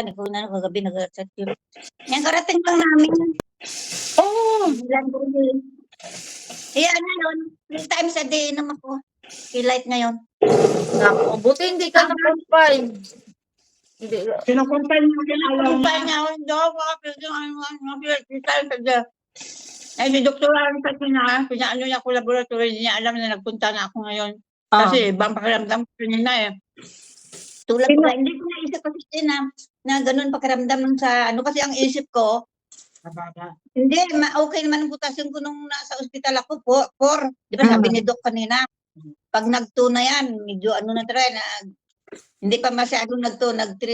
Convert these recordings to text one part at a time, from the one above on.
Sabi ko na kagabi nag-chat yun. Yan karating lang namin. Oh, Ilan ko yun. Eh ano yun, three times a day naman ako. Kilight ngayon. naku, buti hindi ka na-confine. Hindi, Kung niya. pa niya ako, hindi ako yung ano, ano, three times a day. Eh, si Dr. Aaron kasi na, pinaano niya ako laboratory, hindi niya alam na nagpunta na ako ngayon. ah, Kasi ibang pakiramdam ko kanina eh. Tulad ko, hindi ko naisip kasi na, na ganun pakiramdam nung sa, ano kasi ang isip ko, Mababa. Hindi, ma- okay naman ang potassium ko nung nasa ospital ako po. Four. Di ba sabi ni Doc kanina? Pag nag-2 na yan, medyo ano na try na hindi pa masyado nag-2, nag-3,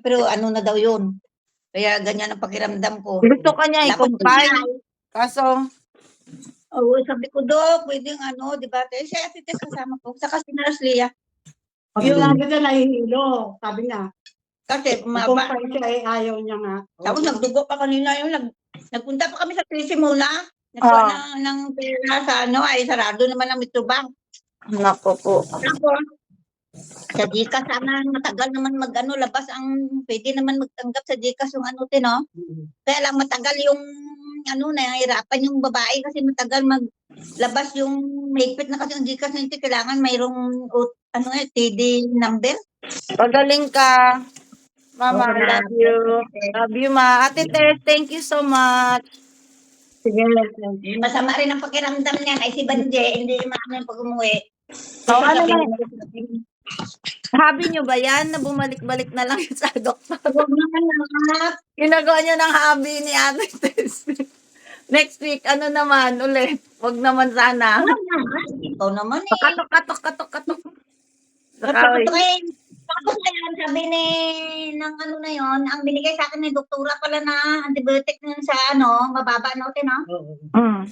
pero ano na daw yun. Kaya ganyan ang pakiramdam ko. gusto ka niya Dapat i-confine. Kaso, Oo, sabi ko, Doc, pwedeng ano, di ba? Eh, siya Tess kasama ko. Saka si Nurse Leah. Yung sabi niya nahihilo. Sabi niya, Kasi, maba, kumpay siya eh, ayaw niya nga. Tapos nagdugo pa kanina yung nag, nagpunta pa kami sa Tracy muna. Nagkuha Ah. ng, ng pera sa ano, ay sarado naman ang Metrobank. naku po. Tapos, sa Gcash sana matagal naman mag ano, labas ang pwede naman magtanggap sa Gcash yung ano tino. Kaya lang matagal yung ano nahihirapan yung babae kasi matagal maglabas yung mahigpit na kasi ang Gcash na ito kailangan mayroong ano eh, TD number. Pagaling ka. Mama, I love you. Love you, ma. Ate Tess, thank you so much. Sige. Masama rin ang pakiramdam niyan ay si Banje, hindi maano yung pag umuwi. Oh, ano na? Habi nyo ba yan na bumalik-balik na lang sa doktor? Ginagawa nyo ng habi ni Ate Tess. Next week, ano naman ulit? Wag naman sana. Ikaw naman eh. Katok, katok, katok, katok. Tapos eh, tapos ngayon, sabi ni, ng ano na yon ang binigay sa akin ni doktora pala na antibiotic na yun sa ano, mababa na no? Mm.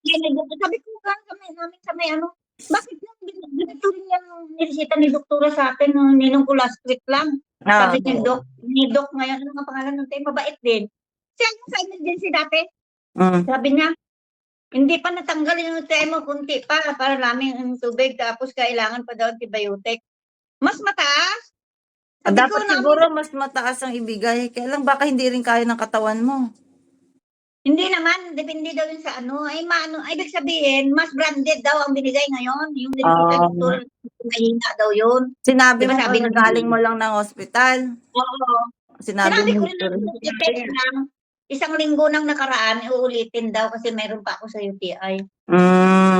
Yan, eh, sabi ko ka sa may namin sa may ano, bakit nang ganito rin yung niresita ni doktora sa akin nung ninong ko last week lang. Ah. Sabi ni Doc, ni Doc ngayon, ano nga pangalan ng tayo, mabait din. Siya yung sa emergency dati, Mm. sabi niya, hindi pa natanggal yung tayo mo, kunti pa, para laming ang tubig, tapos kailangan pa daw antibiotic. Mas mataas. Sabi Dapat ko, namin, siguro mas mataas ang ibigay. Kaya lang baka hindi rin kaya ng katawan mo. Hindi naman, depende daw yun sa ano. Ay, maano, ay, ibig sabihin, mas branded daw ang binigay ngayon. Yung niresita Ah. mahina daw yun. Sinabi Diba mo sabi na ng- galing mo lang ng ospital. Oo. Sinabi, Sinabi mo ko rin lang, isang linggo nang nakaraan, uulitin daw kasi mayroon pa ako sa UTI. Mm.